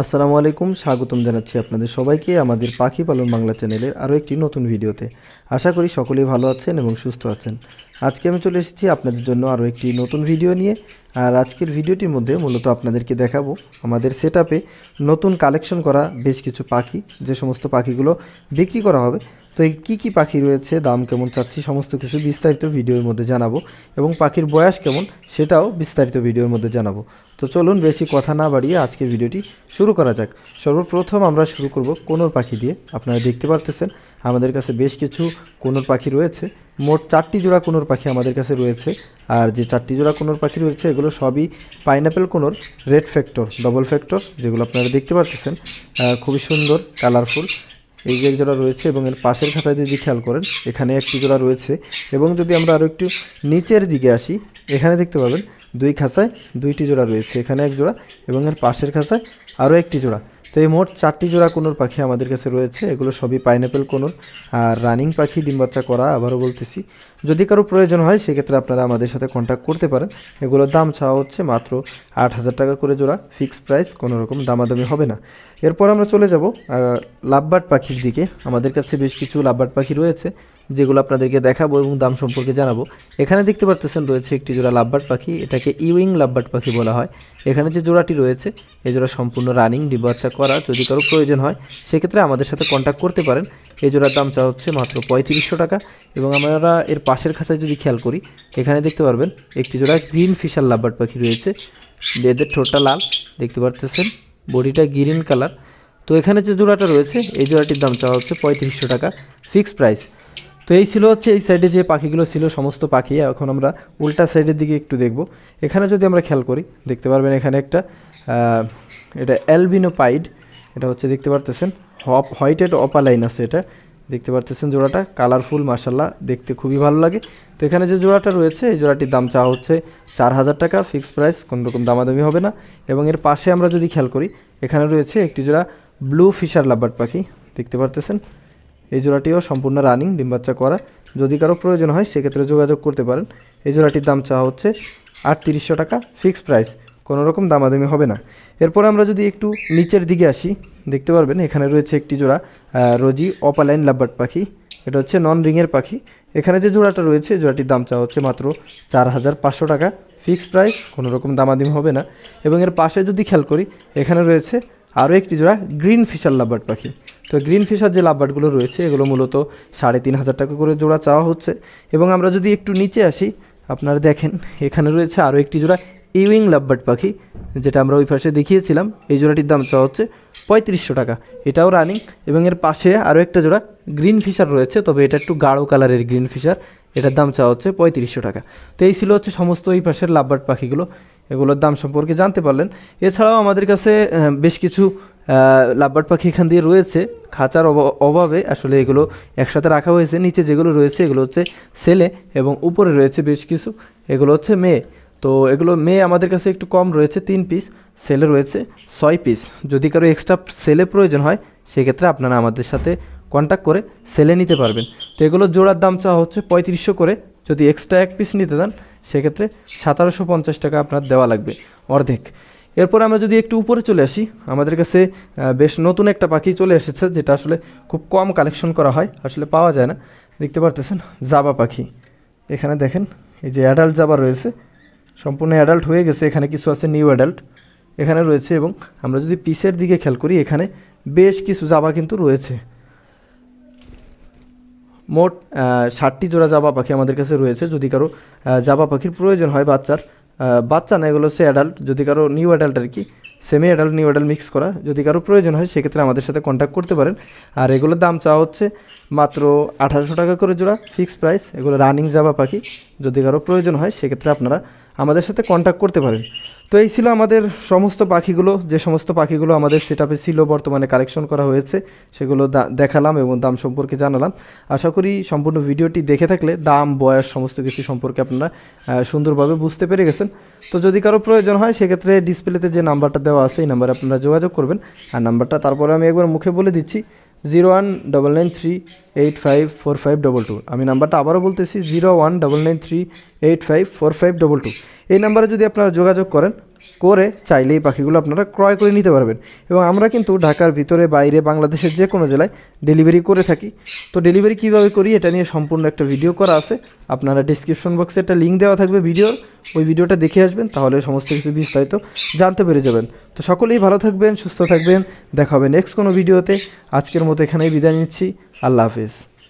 আসসালামু আলাইকুম, স্বাগতম জানাচ্ছি আপনাদের সবাইকে আমাদের পাখি পালন বাংলা চ্যানেলের আরও একটি নতুন ভিডিওতে। আশা করি সকলেই ভালো আছেন এবং সুস্থ আছেন। আজকে আমি চলে এসেছি আপনাদের জন্য আরও একটি নতুন ভিডিও নিয়ে। আর আজকের ভিডিওটির মধ্যে মূলত আপনাদেরকে দেখাবো আমাদের সেট নতুন কালেকশন করা বেশ কিছু পাখি। যে সমস্ত পাখিগুলো বিক্রি করা হবে তো এই কী কী পাখি রয়েছে, দাম কেমন চাচ্ছি, সমস্ত কিছু বিস্তারিত ভিডিওর মধ্যে জানাব এবং পাখির বয়স কেমন সেটাও বিস্তারিত ভিডিওর মধ্যে জানাব। তো চলুন বেশি কথা না বাড়িয়ে আজকের ভিডিওটি শুরু করা যাক। সর্বপ্রথম আমরা শুরু করব কোনোর পাখি দিয়ে। আপনারা দেখতে পারতেছেন, আমাদের কাছে বেশ কিছু কোনোর পাখি রয়েছে। মোট চারটি জোড়া কোনোর পাখি আমাদের কাছে রয়েছে। আর যে চারটি জোড়া কোনোর পাখি রয়েছে, এগুলো সবই pineapple conure red factor double factor যেগুলো আপনারা দেখতে পারতেছেন। খুবই সুন্দর কালারফুল এই যে এক জোড়া রয়েছে এবং এর পাশের খাতায় যদি খেয়াল করেন, এখানে একটি জোড়া রয়েছে। এবং যদি আমরা আরও একটু নিচের দিকে আসি, এখানে দেখতে পাবেন দুই খাঁচায় দুইটি জোড়া রয়েছে। এখানে এক জোড়া এবং এর পাশের খাঁচায় আরও একটি জোড়া। তো এই মোট চারটি জোড়া কোনোর পাখি আমাদের কাছে রয়েছে। এগুলো সবই পাইনাপেল কোনোর আর রানিং পাখি, ডিম বাচ্চা করা আবারও বলতেছি। যদি কারও প্রয়োজন হয়, সেক্ষেত্রে আপনারা আমাদের সাথে কন্ট্যাক্ট করতে পারেন। এগুলোর দাম চাওয়া হচ্ছে মাত্র আট হাজার টাকা করে জোড়া। ফিক্সড প্রাইস কোনো রকম দামাদামি হবে না। এরপর আমরা চলে যাব লাভবার্ড পাখির দিকে। আমাদের কাছে বেশ কিছু লাভবার্ড পাখি রয়েছে, যেগুলো আপনাদেরকে দেখাবো এবং দাম সম্পর্কে জানাব। এখানে দেখতে পারতেছেন রয়েছে একটি জোড়া লাভবার্ড পাখি। এটাকে ইউইং লাভবার্ড পাখি বলা হয়। এখানে যে জোড়াটি রয়েছে, এই জোড়া সম্পূর্ণ রানিং ডিবাচ্চা করা যদি কারও প্রয়োজন হয়, সেক্ষেত্রে আমাদের সাথে কন্ট্যাক্ট করতে পারেন। এই জোড়ার দাম চা হচ্ছে মাত্র পঁয়ত্রিশশো টাকা এবং আমরা এর পাশের খাঁচায় যদি খেয়াল করি, এখানে দেখতে পারবেন একটি জোড়া গ্রিন ফিশার লাভবার্ড পাখি রয়েছে। এদের ঠোঁটটা লাল, দেখতে পারতেছেন? বডিটা গ্রিন কালার তো এখানে যে জোড়াটা রয়েছে, এই জোড়াটির দাম চাওয়া হচ্ছে পঁয়ত্রিশশো টাকা ফিক্সড প্রাইস তো এই ছিল হচ্ছে, এই সাইডে যে পাখিগুলো ছিল, সমস্ত পাখি, এখন আমরা উল্টা সাইডের দিকে একটু দেখব। এখানে যদি আমরা খেয়াল করি, দেখতে পারবেন এখানে একটা এটা অ্যালবিনো পাইড এটা হচ্ছে দেখতে পারতেছেন, হপ হোয়াইটেড অপালাইন আছে এটা, দেখতে পারতেছেন জোড়াটা, কালারফুল মাসাল্লাহ দেখতে খুবই ভালো লাগে। তো এখানে যে জোড়াটা রয়েছে, এই জোড়াটির দাম চাওয়া হচ্ছে চার হাজার টাকা, ফিক্সড প্রাইস, কোনো রকম দামাদামি হবে না। এবং এর পাশে আমরা যদি খেয়াল করি, এখানে রয়েছে একটি জোড়া ব্লু ফিশার লাভবার্ড পাখি, দেখতে পারতেছেন। এই জোড়াটিও সম্পূর্ণ রানিং, ডিম বাচ্চা করা। যদি কারও প্রয়োজন হয়, সেক্ষেত্রে যোগাযোগ করতে পারেন। এই জোড়াটির দাম চাওয়া হচ্ছে আটত্রিশশো টাকা, ফিক্সড প্রাইস। কোনো রকম দামাদামি হবে না। এরপর আমরা যদি একটু নিচের দিকে আসি, দেখতে পারবেন এখানে রয়েছে একটি জোড়া রোজি অপালাইন লাভবার্ড পাখি। এটা হচ্ছে নন রিংয়ের পাখি। এখানে যে জোড়াটা রয়েছে, জোড়াটির দাম চাওয়া হচ্ছে মাত্র চার হাজার পাঁচশো টাকা। ফিক্সড প্রাইস, কোনো রকম দামাদামি হবে না। এবং এর পাশে যদি খেয়াল করি, এখানে রয়েছে আরও একটি জোড়া গ্রিন ফিশার লাভবার্ড পাখি। তো গ্রিন ফিশার যে লাভবার্ডগুলো রয়েছে, এগুলো মূলত সাড়ে তিন হাজার টাকা করে জোড়া চাওয়া হচ্ছে। এবং আমরা যদি একটু নিচে আসি, আপনারা দেখেন, এখানে রয়েছে আরও একটি জোড়া ইউইং লাভবার্ড পাখি, যেটা আমরা ওই পাশে দেখিয়েছিলাম। এই জোড়াটির দাম চাওয়া হচ্ছে পঁয়ত্রিশশো টাকা। এটাও রানিং এবং এর পাশে আরও একটা জোড়া গ্রিন ফিশার রয়েছে, তবে এটা একটু গাঢ় কালারের গ্রিন ফিশার এটার দাম চাওয়া হচ্ছে পঁয়ত্রিশশো টাকা। তো এই ছিল হচ্ছে সমস্ত এই পাশের লাভবার্ড পাখিগুলো। এগুলোর দাম সম্পর্কে জানতে পারলেন। এছাড়াও আমাদের কাছে বেশ কিছু লাভবার্ড পাখি এখান দিয়ে রয়েছে। খাঁচার অভাবে আসলে এগুলো একসাথে রাখা হয়েছে। নিচে যেগুলো রয়েছে এগুলো হচ্ছে ছেলে এবং উপরে রয়েছে বেশ কিছু। এগুলো হচ্ছে মেয়ে। তো এগুলো মেয়ে আমাদের কাছে একটু কম রয়েছে, তিন পিস সেলে রয়েছে ছয় পিস যদি কারও এক্সট্রা সেলে প্রয়োজন হয়, সেক্ষেত্রে আপনারা আমাদের সাথে কন্ট্যাক্ট করে সেলে নিতে পারবেন। তো এগুলো জোড়ার দাম চাওয়া হচ্ছে পঁয়ত্রিশশো করে। যদি এক্সট্রা এক পিস নিতে দেন সেক্ষেত্রে সতেরোশো পঞ্চাশ টাকা আপনার দেওয়া লাগবে অর্ধেক। এরপর আমরা যদি একটু উপরে চলে আসি, আমাদের কাছে বেশ নতুন একটা পাখি চলে এসেছে, যেটা আসলে খুব কম কালেকশন করা হয়, আসলে পাওয়া যায় না। দেখতে পারতেছেন, জাবা পাখি। এখানে দেখেন, এই যে অ্যাডাল্ট জাবা রয়েছে সম্পূর্ণ অ্যাডাল্ট হয়ে গেছে, এখানে কিছু আছে নিউ অ্যাডাল্ট এখানে রয়েছে এবং আমরা যদি পিসের দিকে খেয়াল করি, এখানে বেশ কিছু জাবা কিন্তু রয়েছে। মোট ষাটটি জোড়া জাবা পাখি আমাদের কাছে রয়েছে, যদি কারও জাবা পাখির প্রয়োজন হয় বাচ্চার বাচ্চা না, এগুলো হচ্ছে অ্যাডাল্ট যদি কারও নিউ অ্যাডাল্ট আর কি semi adult new adult mix করা, যদি কারও প্রয়োজন হয়, সেক্ষেত্রে আমাদের সাথে কন্ট্যাক্ট করতে পারেন। আর এগুলোর দাম চাওয়া হচ্ছে মাত্র আঠারোশো টাকা করে জোড়া ফিক্সড প্রাইস এগুলো রানিং জাবা পাখি, যদি কারও প্রয়োজন হয়, সেক্ষেত্রে আপনারা আমাদের সাথে কন্ট্যাক্ট করতে পারেন। তো এই ছিল আমাদের সমস্ত পাখিগুলো, যে সমস্ত পাখিগুলো আমাদের সেটাপে ছিল, বর্তমানে কালেকশন করা হয়েছে, সেগুলো দেখালাম এবং দাম সম্পর্কে জানালাম। আশা করি সম্পূর্ণ ভিডিওটি দেখে থাকলে দাম, বয়স, সমস্ত কিছু সম্পর্কে আপনারা সুন্দরভাবে বুঝতে পেরে গেছেন। তো যদি কারও প্রয়োজন হয়, সেক্ষেত্রে ডিসপ্লেতে যে নাম্বারটা দেওয়া আছে, এই নাম্বারে আপনারা যোগাযোগ করবেন। আর নাম্বারটা তারপরে আমি একবার মুখে বলে দিচ্ছি। Zero one double nine three eight five four five double two. আমি নাম্বারটা আবারও বলতেছি, zero one double nine three eight five four five double two. এই নাম্বারে যদি আপনারা যোগাযোগ করেন করে চাইলেই পাখিগুলো আপনারা ক্রয় করে নিতে পারবেন। এবং আমরা কিন্তু ঢাকার ভিতরে, বাইরে বাংলাদেশের যে কোনো জেলায় ডেলিভারি করে থাকি। তো ডেলিভারি কীভাবে করি এটা নিয়ে সম্পূর্ণ একটা ভিডিও করা আছে। আপনারা ডিসক্রিপশন বক্সে একটা লিঙ্ক দেওয়া থাকবে ভিডিওর ওই ভিডিওটা দেখে আসবেন, তাহলে সমস্ত কিছু বিস্তারিত জানতে পেরে যাবেন। তো সকলেই ভালো থাকবেন, সুস্থ থাকবেন। দেখা হবে নেক্সট কোনো ভিডিওতে আজকের মতো এখানেই বিদায় নিচ্ছি। আল্লাহ হাফিজ।